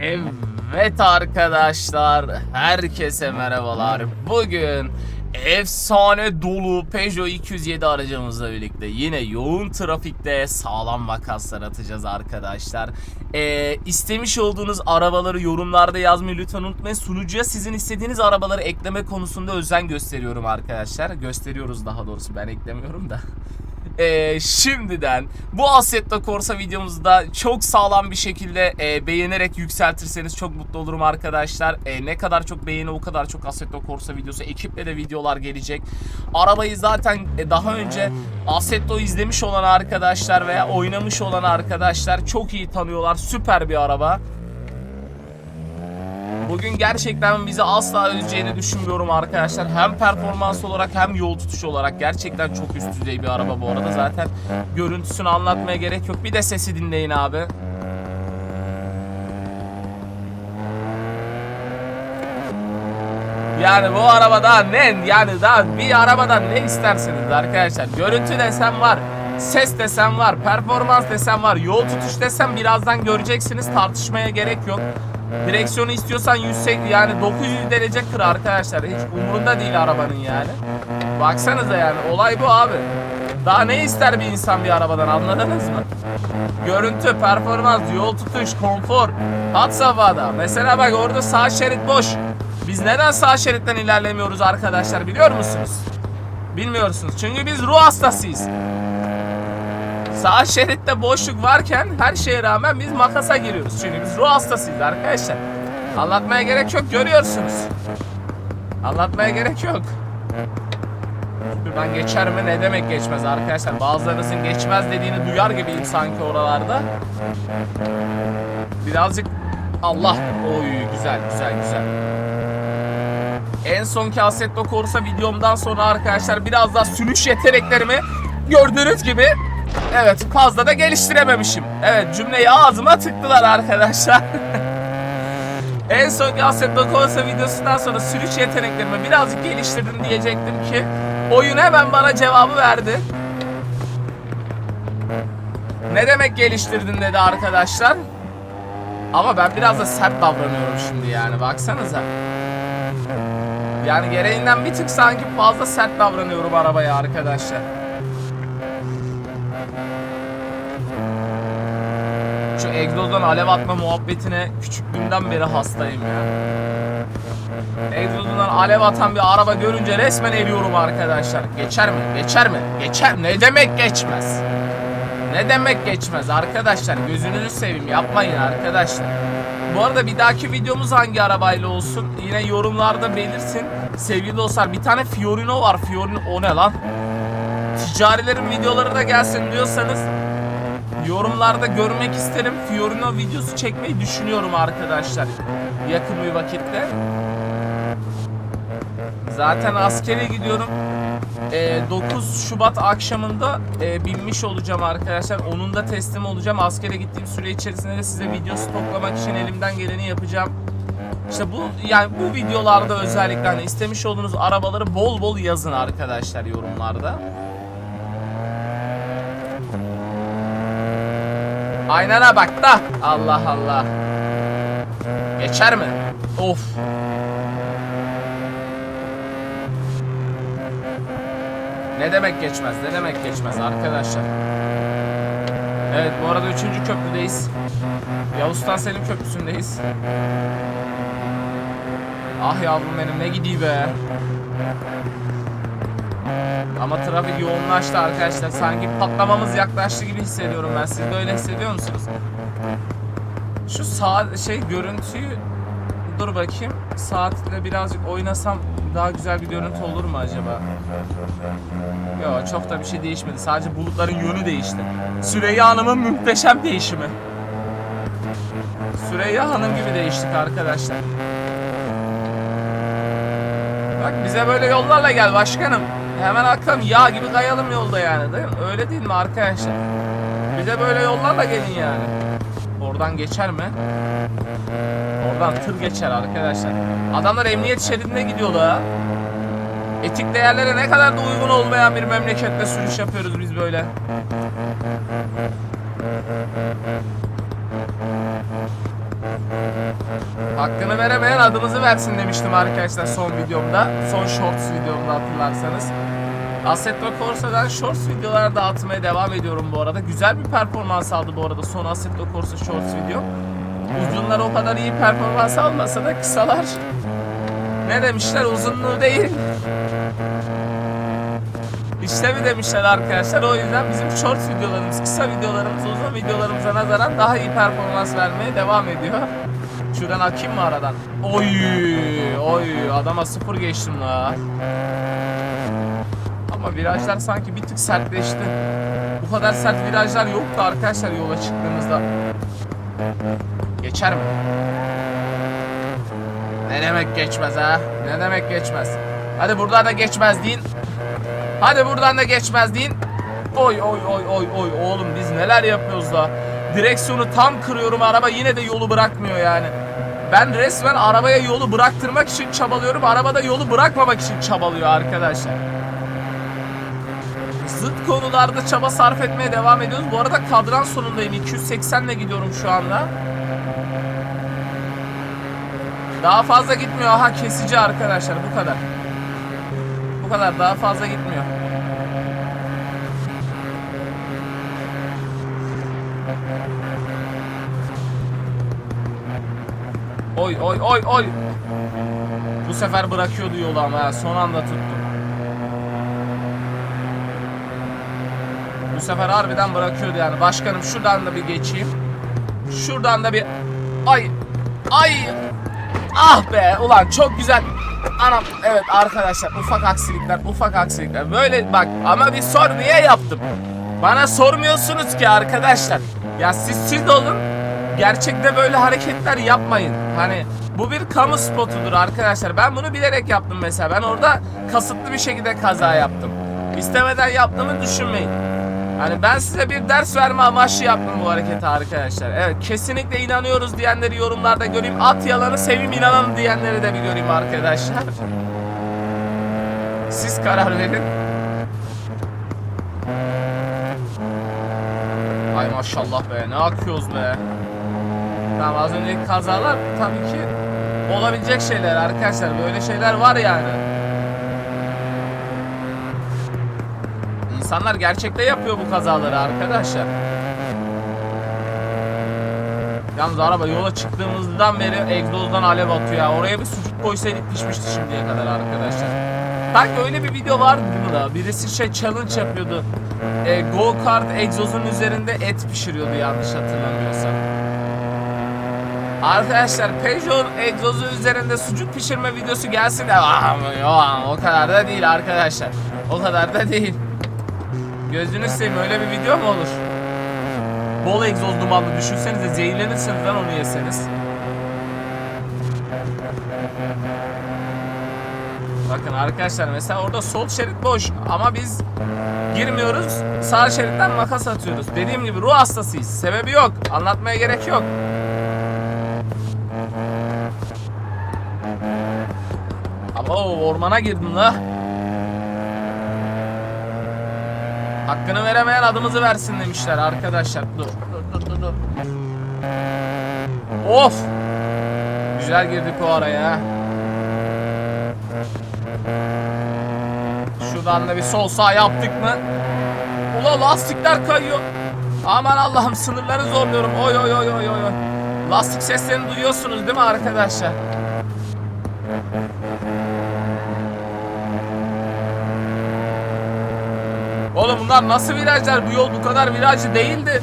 Evet arkadaşlar, herkese merhabalar. Bugün efsane dolu Peugeot 207 aracımızla birlikte yine yoğun trafikte sağlam makaslar atacağız arkadaşlar. Ee, istemiş olduğunuz arabaları yorumlarda yazmayı lütfen unutmayın. Sunucuya sizin istediğiniz arabaları ekleme konusunda özen gösteriyorum arkadaşlar. Gösteriyoruz daha doğrusu ben eklemiyorum da. Ee, şimdiden bu Assetto Corsa videomuzda çok sağlam bir şekilde e, beğenerek yükseltirseniz çok mutlu olurum arkadaşlar. E, ne kadar çok beğeni o kadar çok Assetto Corsa videosu ekiple de videolar gelecek. Arabayı zaten e, daha önce Assetto izlemiş olan arkadaşlar veya oynamış olan arkadaşlar çok iyi tanıyorlar. Süper bir araba. Bugün gerçekten bizi asla üzeceğini düşünmüyorum arkadaşlar. Hem performans olarak hem yol tutuşu olarak gerçekten çok üst düzey bir araba bu arada. Zaten görüntüsünü anlatmaya gerek yok. Bir de sesi dinleyin abi. Yani bu arabada ne yani daha bir arabadan ne istersiniz arkadaşlar? Görüntü desem var, ses desem var, performans desem var, yol tutuş desem birazdan göreceksiniz. Tartışmaya gerek yok. Direksiyonu istiyorsan 180 yani 900 derece kır arkadaşlar. Hiç umurunda değil arabanın yani. Baksanıza yani olay bu abi. Daha ne ister bir insan bir arabadan anladınız mı? Görüntü, performans, yol tutuş, konfor, hat safhada. Mesela bak orada sağ şerit boş. Biz neden sağ şeritten ilerlemiyoruz arkadaşlar biliyor musunuz? Bilmiyorsunuz. Çünkü biz ruh hastasıyız. Sağ şeritte boşluk varken her şeye rağmen biz makasa giriyoruz. Çünkü biz ruh hastasıyız arkadaşlar. Anlatmaya gerek yok görüyorsunuz. Anlatmaya gerek yok. Şuradan geçer mi ne demek geçmez arkadaşlar. Bazılarınızın geçmez dediğini duyar gibiyim sanki oralarda. Birazcık Allah. Oy güzel güzel güzel. En sonki Assetto Corsa videomdan sonra arkadaşlar biraz daha sürüş yeteneklerimi gördüğünüz gibi evet fazla da geliştirememişim. Evet cümleyi ağzıma tıktılar arkadaşlar. en sonki Assetto Corsa videosundan sonra sürüş yeteneklerimi birazcık geliştirdim diyecektim ki oyun hemen bana cevabı verdi. Ne demek geliştirdin dedi arkadaşlar. Ama ben biraz da sert davranıyorum şimdi yani baksanıza. Yani gereğinden bir tık sanki fazla sert davranıyorum arabaya arkadaşlar. Egzozdan alev atma muhabbetine küçüklüğümden beri hastayım ya. Egzozundan alev atan bir araba görünce resmen eriyorum arkadaşlar. Geçer mi? Geçer mi? Geçer. Ne demek geçmez? Ne demek geçmez arkadaşlar? Gözünüzü seveyim yapmayın arkadaşlar. Bu arada bir dahaki videomuz hangi arabayla olsun? Yine yorumlarda belirsin. Sevgili dostlar bir tane Fiorino var. Fiorino o ne lan? Ticarilerin videoları da gelsin diyorsanız yorumlarda görmek isterim. Fiorino videosu çekmeyi düşünüyorum arkadaşlar. Yakın bir vakitte. Zaten askere gidiyorum. Ee, 9 Şubat akşamında e, binmiş olacağım arkadaşlar. Onun da teslim olacağım. Askere gittiğim süre içerisinde de size video stoklamak için elimden geleni yapacağım. İşte bu yani bu videolarda özellikle hani istemiş olduğunuz arabaları bol bol yazın arkadaşlar yorumlarda. Aynana bak da. Allah Allah. Geçer mi? Of. Ne demek geçmez? Ne demek geçmez arkadaşlar? Evet bu arada 3. köprüdeyiz. Yavuz Sultan Selim Köprüsü'ndeyiz. Ah yavrum benim ne gidiyor be. Ama trafik yoğunlaştı arkadaşlar. Sanki patlamamız yaklaştı gibi hissediyorum ben. Siz de öyle hissediyor musunuz? Şu sağ şey görüntüyü dur bakayım. Saatle birazcık oynasam daha güzel bir görüntü olur mu acaba? Yok çok da bir şey değişmedi. Sadece bulutların yönü değişti. Süreyya Hanım'ın muhteşem değişimi. Süreyya Hanım gibi değiştik arkadaşlar. Bak bize böyle yollarla gel başkanım. Hemen akşam yağ gibi kayalım yolda yani değil mi? Öyle değil mi arkadaşlar? Bize böyle yollarla gelin yani. Oradan geçer mi? Oradan tır geçer arkadaşlar. Adamlar emniyet şeridine gidiyorlar. Etik değerlere ne kadar da uygun olmayan bir memlekette sürüş yapıyoruz biz böyle. Hakkını veremeyen adımızı versin demiştim arkadaşlar son videomda. Son shorts videomda hatırlarsanız. Assetto Corsa'dan shorts videolar dağıtmaya devam ediyorum bu arada. Güzel bir performans aldı bu arada son Assetto Corsa shorts video. Uzunlar o kadar iyi performans almasa da kısalar ne demişler uzunluğu değil. İşte mi demişler arkadaşlar o yüzden bizim shorts videolarımız, kısa videolarımız uzun videolarımıza nazaran daha iyi performans vermeye devam ediyor. Şuradan akayım mı aradan? Oy, oy adama sıfır geçtim la. Ama virajlar sanki bir tık sertleşti. Bu kadar sert virajlar yoktu arkadaşlar yola çıktığımızda. Geçer mi? Ne demek geçmez ha? Ne demek geçmez? Hadi buradan da geçmez deyin. Hadi buradan da geçmez deyin. Oy oy oy oy oy oğlum biz neler yapıyoruz da. Direksiyonu tam kırıyorum araba yine de yolu bırakmıyor yani. Ben resmen arabaya yolu bıraktırmak için çabalıyorum. Araba da yolu bırakmamak için çabalıyor arkadaşlar. Zıt konularda çaba sarf etmeye devam ediyoruz. Bu arada kadran sonundayım. 280 ile gidiyorum şu anda. Daha fazla gitmiyor. Aha kesici arkadaşlar bu kadar. Bu kadar daha fazla gitmiyor. Oy oy oy oy. Bu sefer bırakıyordu yolu ama ha, son anda tuttu. Bu sefer harbiden bırakıyordu yani. Başkanım şuradan da bir geçeyim. Şuradan da bir ay ay ah be ulan çok güzel. Anam evet arkadaşlar ufak aksilikler ufak aksilikler böyle bak ama bir sor niye yaptım? Bana sormuyorsunuz ki arkadaşlar. Ya siz siz olun gerçekte böyle hareketler yapmayın. Hani bu bir kamu spotudur arkadaşlar. Ben bunu bilerek yaptım mesela. Ben orada kasıtlı bir şekilde kaza yaptım. İstemeden yaptığımı düşünmeyin. Hani ben size bir ders verme amaçlı yaptım bu hareketi arkadaşlar. Evet kesinlikle inanıyoruz diyenleri yorumlarda göreyim. At yalanı seveyim inanalım diyenleri de bir göreyim arkadaşlar. Siz karar verin. Maşallah be ne akıyoruz be. Tamam az önceki kazalar tabii ki olabilecek şeyler arkadaşlar. Böyle şeyler var yani. İnsanlar gerçekte yapıyor bu kazaları arkadaşlar. Yalnız araba yola çıktığımızdan beri egzozdan alev atıyor ya. Oraya bir sucuk koysaydık pişmişti şimdiye kadar arkadaşlar. Sanki öyle bir video vardı mi da? Birisi şey challenge yapıyordu. E, go kart egzozun üzerinde et pişiriyordu yanlış hatırlamıyorsam. Arkadaşlar Peugeot egzozu üzerinde sucuk pişirme videosu gelsin de yok, o kadar da değil arkadaşlar. O kadar da değil. Gözünüz seveyim öyle bir video mu olur? Bol egzoz dumanlı düşünsenize zehirlenirsiniz lan onu yeseniz. Bakın arkadaşlar mesela orada sol şerit boş ama biz girmiyoruz sağ şeritten makas atıyoruz. Dediğim gibi ruh hastasıyız. Sebebi yok. Anlatmaya gerek yok. Ama o ormana girdim la. Hakkını veremeyen adımızı versin demişler arkadaşlar. Dur dur dur dur. dur. Of. Güzel girdik o araya. Şuradan da bir sol sağ yaptık mı? Ula lastikler kayıyor. Aman Allah'ım sınırları zorluyorum. Oy oy oy oy. oy. Lastik seslerini duyuyorsunuz değil mi arkadaşlar? Oğlum bunlar nasıl virajlar? Bu yol bu kadar virajlı değildi.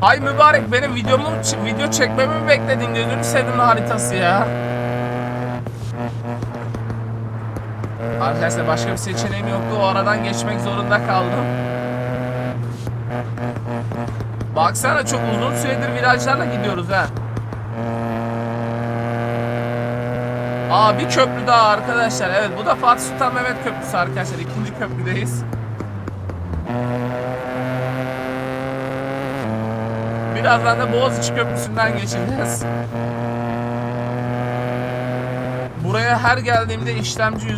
Hay mübarek benim videomu video çekmemi mi bekledin? Gözünü sevdim haritası ya. Arkadaşlar başka bir seçeneğim yoktu. O aradan geçmek zorunda kaldım. Baksana çok uzun süredir virajlarla gidiyoruz ha. Aa bir köprü daha arkadaşlar. Evet bu da Fatih Sultan Mehmet Köprüsü arkadaşlar. İkinci köprüdeyiz. Birazdan da Boğaziçi Köprüsü'nden geçeceğiz. Buraya her geldiğimde işlemci %99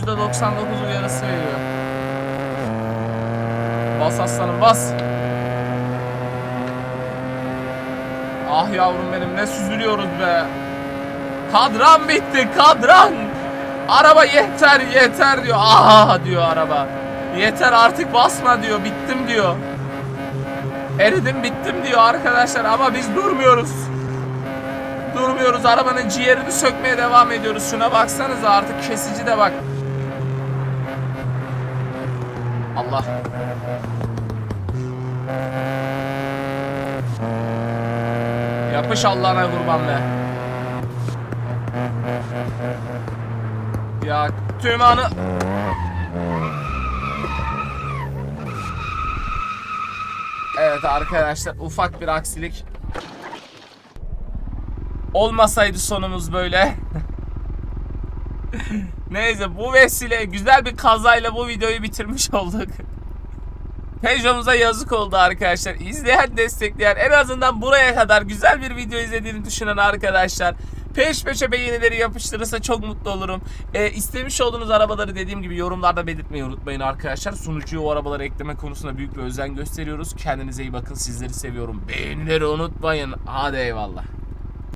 uyarısı veriyor. Bas aslanım bas. Ah yavrum benim ne süzülüyoruz be. Kadran bitti kadran. Araba yeter yeter diyor. Aha diyor araba. Yeter artık basma diyor. Bittim diyor. Eridim bittim diyor arkadaşlar ama biz durmuyoruz. Durmuyoruz. Arabanın ciğerini sökmeye devam ediyoruz. Şuna baksanıza artık kesici de bak. Allah. Yapış Allah'ına kurban be. Ya tüm anı... Evet arkadaşlar ufak bir aksilik. Olmasaydı sonumuz böyle. Neyse bu vesile güzel bir kazayla bu videoyu bitirmiş olduk. Peugeot'umuza yazık oldu arkadaşlar. İzleyen, destekleyen, en azından buraya kadar güzel bir video izlediğini düşünen arkadaşlar peş peşe beğenileri yapıştırırsa çok mutlu olurum. Ee, istemiş olduğunuz arabaları dediğim gibi yorumlarda belirtmeyi unutmayın arkadaşlar. Sunucuya o arabaları ekleme konusunda büyük bir özen gösteriyoruz. Kendinize iyi bakın. Sizleri seviyorum. Beğenileri unutmayın. Hadi eyvallah.